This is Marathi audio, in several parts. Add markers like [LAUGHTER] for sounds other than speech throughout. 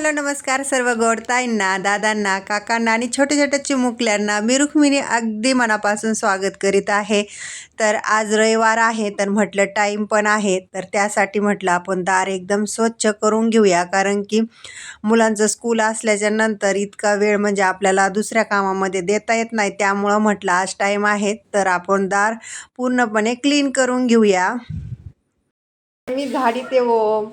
हॅलो नमस्कार सर्व गोडताईंना दादांना काकांना आणि छोट्या छोट्या चिमुकल्यांना मी रुक्मिणी अगदी मनापासून स्वागत करीत आहे. तर आज रविवार आहे तर म्हटलं टाईम पण आहे तर त्यासाठी म्हटलं आपण दार एकदम स्वच्छ करून घेऊया. कारण की मुलांचं स्कूल असल्याच्या नंतर इतका वेळ म्हणजे आपल्याला दुसऱ्या कामामध्ये देता येत नाही. त्यामुळं म्हटलं आज टाईम आहे तर आपण दार पूर्णपणे क्लीन करून घेऊया. मी झाडी ते ओ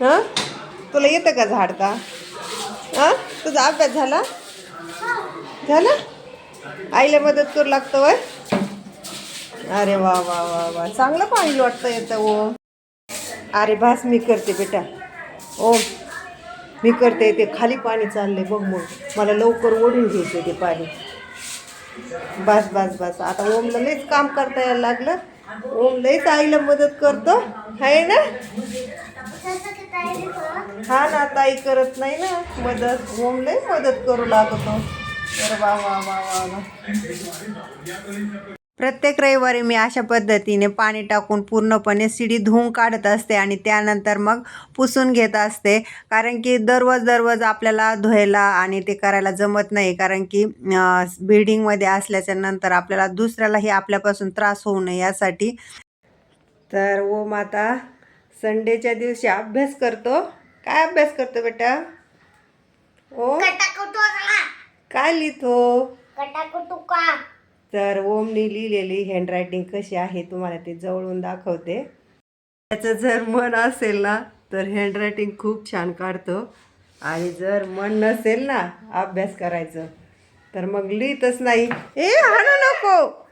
हां? तुला येतं का झाडता हां? तुझा अभ्यास झाला? झाला? आईला मदत करू लागतं वय अरे वा वा वा वा. चांगलं पाणी वाटतं येतं ओ अरे भास मी करते बेटा. ओ मी करते ते खाली पाणी चाललंय बघ मग. मला लवकर ओढून घ्यायचं ते पाणी. बस बस बस. आता ओमला लईच काम करता यायला लागलं. ओम लईच आईला मदत करतो. आहे ना? हा ना ताई करत नाही ना. मदत ओम मदत करू लागतो. तर वा वा वा वा प्रत्येक रविवारी मी अशा पद्धतीने पाणी टाकून पूर्णपणे शिडी धुवून काढत असते आणि त्यानंतर मग पुसून घेत असते. कारण की दररोज दररोज आपल्याला धुवायला आणि ते करायला जमत नाही. कारण की बिल्डिंगमध्ये असल्याच्या नंतर आपल्याला दुसऱ्यालाही आपल्यापासून त्रास होऊ नये यासाठी. तर ओम आता संडेच्या दिवशी अभ्यास करतो. काय अभ्यास करतो बेटा? ओ? काय लिहितो? तर ओमनी लिहिलेली हँडरायटिंग कशी आहे तुम्हाला ते जवळून दाखवते. त्याचं जर मन असेल ना तर हँडरायटिंग खूप छान काढतो. आणि जर मन नसेल ना अभ्यास करायचं. तर मग लिहितच नाही. ए हाणू नको.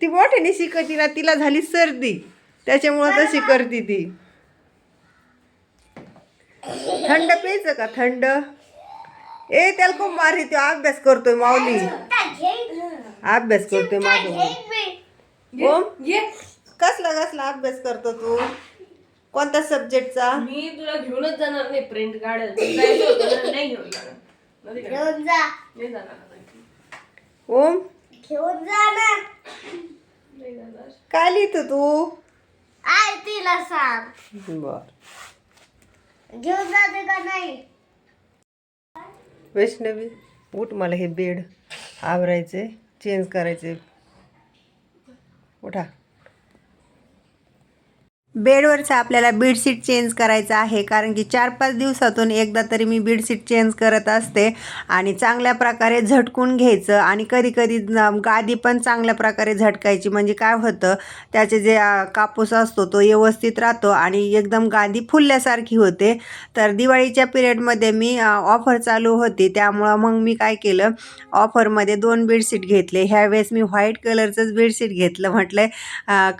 ती मोठ्याने शिकती ना तिला झाली सर्दी. त्याच्यामुळं तशी करते ती. थंड प्यायचं का थंड? ए त्याला खूप मारी तो अभ्यास करतोय माऊली. अभ्यास करतोय माझं. ओम? कसला कसला अभ्यास करतो तू? कोणत्या सब्जेक्टचा? मी तुला घेऊनच जाणार नाही प्रिंट काढायला. नाही घेऊन जाणार. जाणार. जाणार आता. ओम? घेऊन जा ना हो? काय लिहितो तू? आय तिला सांग. बर. घेऊन जाते का नाही? वैष्णवी उठ मला हे बेड आवरायचे चेंज करायचे. उठा. बेडवरचा आपल्याला बेडशीट चेंज करायचं आहे कारण की चार पाच दिवसातून एकदा तरी मी बेडशीट चेंज करत असते आणि चांगल्या प्रकारे झटकून घ्यायचं आणि कधी कधी गादी पण चांगल्या प्रकारे झटकायची. म्हणजे काय होतं त्याचे जे कापूस असतो तो व्यवस्थित राहतो आणि एकदम गादी फुलल्यासारखी होते. तर दिवाळीच्या पिरियडमध्ये मी ऑफर चालू होती. त्यामुळं मग मी काय केलं ऑफरमध्ये दोन बेडशीट घेतले. ह्यावेळेस मी व्हाईट कलरचंच बेडशीट घेतलं. म्हटलं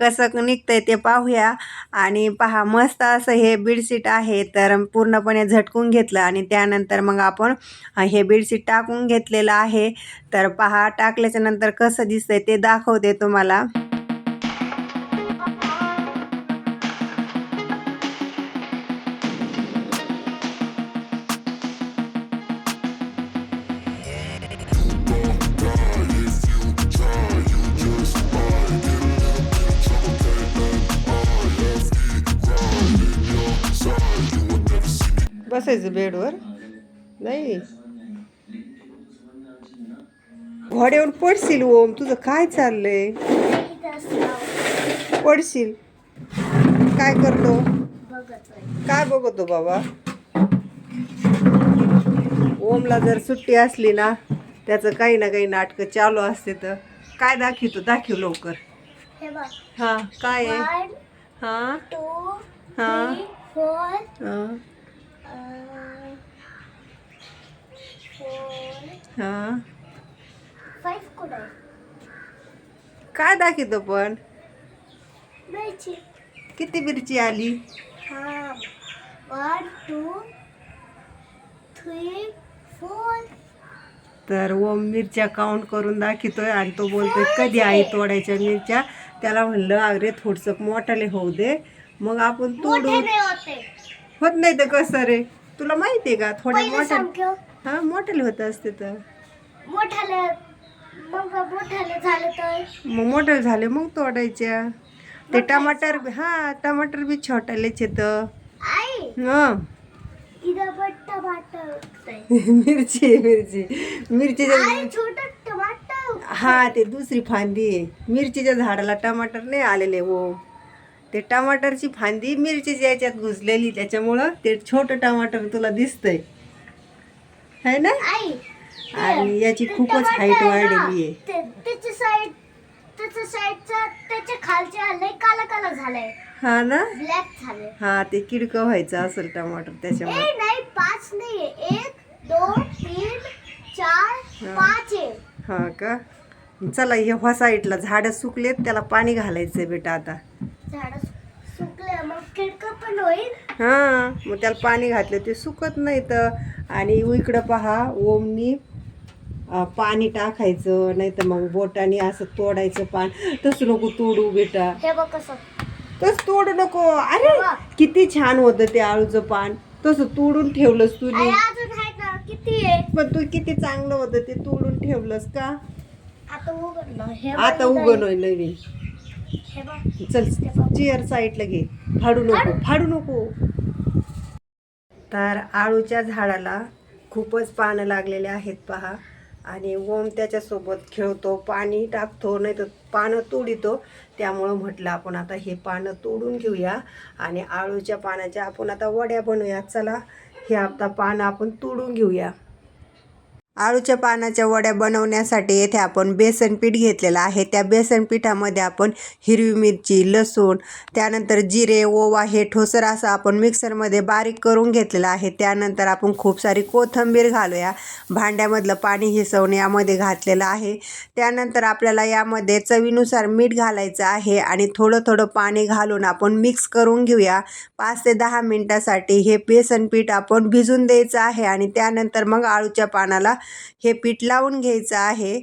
कसं निघतंय ते पाहूया. आणि पहा मस्त असं हे बेडशीट आहे तर पूर्णपणे झटकून घेतलं आणि त्यानंतर मग आपण हे बेडशीट टाकून घेतलेलं आहे. तर पहा टाकल्याच्या नंतर कसं दिसतंय ते दाखवते तुम्हाला. बसायचं बेडवर? नाही. घोड्यावर पडशील ओम. तुझं काय चाललंय. पडशील. काय करतो? काय बघतो बाबा? ओमला जर सुट्टी असली ना त्याचं काही ना काही नाटकं चालू असते तर काय दाखवतो? दाखव लवकर. हे काय आहे? हां? हां? हां? हां. काय दाखवतो पण? मिरची. किती मिरची आली? हा. वन टू थ्री फोर तर ओम मिरच्या काउंट करून दाखवतोय आणि तो बोलतोय कधी आई तोडायच्या मिरच्या? त्याला म्हणलं अरे थोडंसं मोठाले होऊ दे. मग आपण तोडू होते नाही तर कसं रे? तुला माहिती आहे का? पहिलं सांग किंवा हा मोठाले होत असते तर. मोठाले मग मोठाले झाले तर? मग मोठे झाले मग तोडायच्या. ते टमाटर हा टमाटर बी छोटालेच येतं आई! हं. इथं पण टमाटर उगतंय. [LAUGHS] मिरची मिरची. मिरचीच्या आई छोट टमाटर. हा ते दुसरी फांदी आहे. मिरचीच्या झाडाला टमाटर नाही आलेले हो. ते टमाटरची फांदी मिरचीच्या याच्यात घुसलेली त्याच्यामुळं ते छोटं टमाटर तुला दिसतंय. है ना? आणि याची खूपच हाईट वाढलेली आहे त्याच्या साईड त्याच्या साईडचा त्याच्या खालच्या लय काला काला झालाय. हा ना? ब्लॅक हा ते किडकं व्हायचं असेल टमाटर त्याच्यामुळे. नाही पाच नाही एक दोन तीन चार हा. पाच आहे. हा का? चला हे साईडला झाडं सुकलेत त्याला पाणी घालायचंय बेटा आता. झाड सुकले मग खिडकं पण होईल? हां मग त्याला पाणी घातलं ते सुकत नाही तर. आणि इकडं पहा ओमनी पाणी टाकायचं नाही तर मग बोटाने असं तोडायचं पान. तसं नको तोडू बेटा. हे बघ कसं. तसं तोडू नको. अरे किती छान होतं ते आळूचं पान. तसं तोडून ठेवलंस आई तुझी अजून आहे ना किती आहे? पण तू किती चांगलं होतं ते तोडून ठेवलंस का? आता उघडलं हे बघ आता इथं उगवलोय नवीन चल चेअर साईडला घे. फाडू नको फाडू नको. तर आळूच्या झाडाला खूपच पानं लागलेले आहेत पहा. आणि ओम त्याच्यासोबत खेळतो पाणी टाकतो नाही तर पानं तोडितो. त्यामुळं म्हटलं आपण आता हे पानं तोडून घेऊया. आणि आळूच्या पानाच्या आपण आता वड्या बनवूया चला हे आता पानं आपण तोडून घेऊया. आळूच्या पानाच्या वड्या बनवण्यासाठी येथे आपण बेसन पीठ घेतलेलं आहे. त्या बेसन पिठामध्ये आपण हिरवी मिरची लसूण त्यानंतर जिरे ओवा हे ठोसर असं आपण मिक्सरमध्ये बारीक करून घेतलेलं आहे. त्यानंतर आपण खूप सारी कोथिंबीर घालूया. भांड्यामधलं पाणी हिसवून यामध्ये घातलेलं आहे. त्यानंतर आपल्याला यामध्ये चवीनुसार मीठ घालायचं आहे आणि थोडं थोडं पाणी घालून आपण मिक्स करून घेऊया. पाच ते दहा मिनटासाठी हे बेसन पीठ आपण भिजून द्यायचं आहे आणि त्यानंतर मग आळूच्या पानाला हे पीठ लावून घ्यायचं आहे.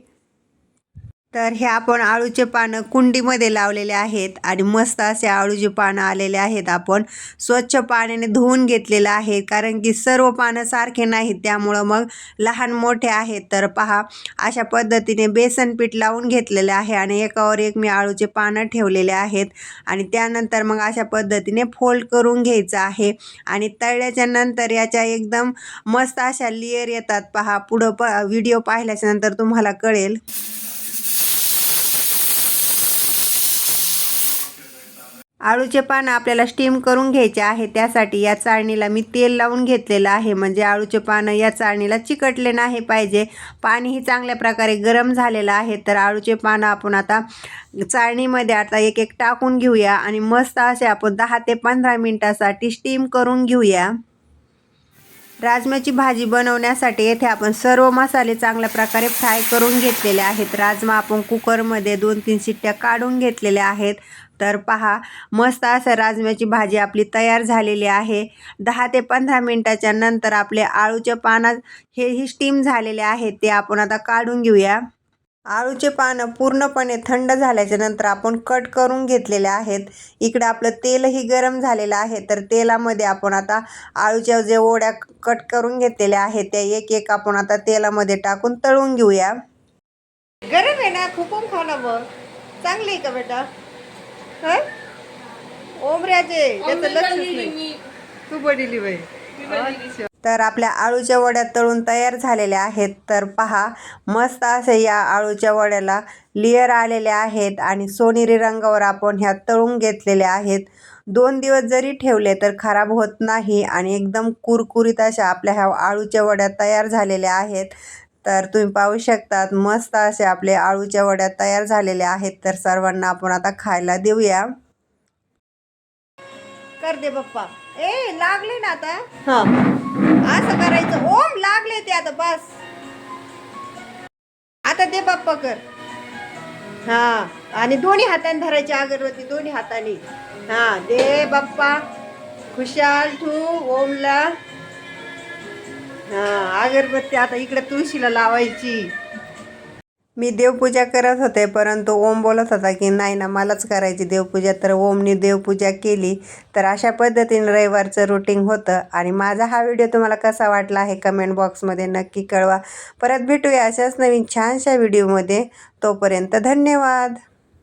तर हे आपण आळूचे पानं कुंडीमध्ये लावलेले आहेत आणि मस्त असे आळूचे पानं आलेले आहेत. आपण स्वच्छ पाण्याने धुवून घेतलेलं आहे कारण की सर्व पानं सारखे नाहीत. त्यामुळं मग लहान मोठे आहेत. तर पहा अशा पद्धतीने बेसन पीठ लावून घेतलेले आहे आणि एकावर एक मी आळूचे पानं ठेवलेले आहेत आणि त्यानंतर मग अशा पद्धतीने फोल्ड करून घ्यायचं आहे आणि तळल्याच्या नंतर याच्या एकदम मस्त अशा लेअर येतात. पहा पुढं प व्हिडिओ पाहिल्याच्यानंतर तुम्हाला कळेल. आळूचे पानं आपल्याला स्टीम करून घ्यायचे आहे. त्यासाठी या चाळणीला मी तेल लावून घेतलेलं आहे. म्हणजे आळूचे पानं या चाळणीला चिकटले नाही पाहिजे. पाणीही चांगल्या प्रकारे गरम झालेलं आहे. तर आळूचे पानं आपण आता चाळणीमध्ये आता एक एक टाकून घेऊया आणि मस्त असे आपण दहा ते पंधरा मिनटासाठी स्टीम करून घेऊया. राजम्याची भाजी बनवण्यासाठी येथे आपण सर्व मसाले चांगल्या प्रकारे फ्राय करून घेतलेले आहेत. राजमा आपण कुकरमध्ये दोन तीन शिट्ट्या काढून घेतलेल्या आहेत. तर पहा मस्त असं राजम्याची भाजी आपली तयार झालेली आहे. दहा ते पंधरा मिनटाच्या नंतर आपले आळूचे पानं हे ही स्टीम झालेले आहेत ते आपण आता काढून घेऊया. आळूचे पानं पूर्णपणे थंड झाल्याच्यानंतर आपण कट करून घेतलेले आहेत. इकडं आपलं तेलही गरम झालेलं आहे तर तेलामध्ये आपण आता आळूच्या जे ओढ्या कट करून घेतलेल्या आहेत त्या एक एक आपण आता तेलामध्ये टाकून तळून घेऊया. गरम आहे ना खूप खा ना मग चांगली आहे का बेटा? त्याचं लक्षच नाही. तू बडिली बाई. तर आपल्या आळूच्या वड्या तळून तयार झालेल्या आहेत. तर पहा मस्त असे या आळूच्या वड्याला लेअर आलेले आहेत आणि सोनेरी रंगावर आपण ह्या तळून घेतलेल्या आहेत. दोन दिवस जरी ठेवले तर खराब होत नाही आणि एकदम कुरकुरीत अशा आपल्या ह्या आळूच्या वड्या तयार झालेल्या आहेत. तर तुम्ही पाहू शकतात मस्त असे आपले आळूच्या वड्या तयार झालेल्या आहेत. तर सर्वांना आपण आता खायला देऊया. कर दे बाप्पा ए लागले ना आता. हा. असं करायचं. ओम लागले ते आता बस. आता दे बाप्पा कर. हा. आणि दोन्ही हाताने धरायची अगरबत्ती दोन्ही हाताने. हा दे बाप्पा खुशाल ठू ओमला. अगरबत्ती आता इकडे तुळशीला लावायची. मी देवपूजा करत होते परंतु ओम बोलत होता की नाही ना मलाच करायची देवपूजा. तर ओमनी देवपूजा केली. तर अशा पद्धतीने रविवारचं रुटीन होतं. आणि माझा हा व्हिडिओ तुम्हाला कसा वाटला आहे कमेंट बॉक्समध्ये नक्की कळवा. परत भेटूया अशाच नवीन छानशा व्हिडिओमध्ये तोपर्यंत धन्यवाद.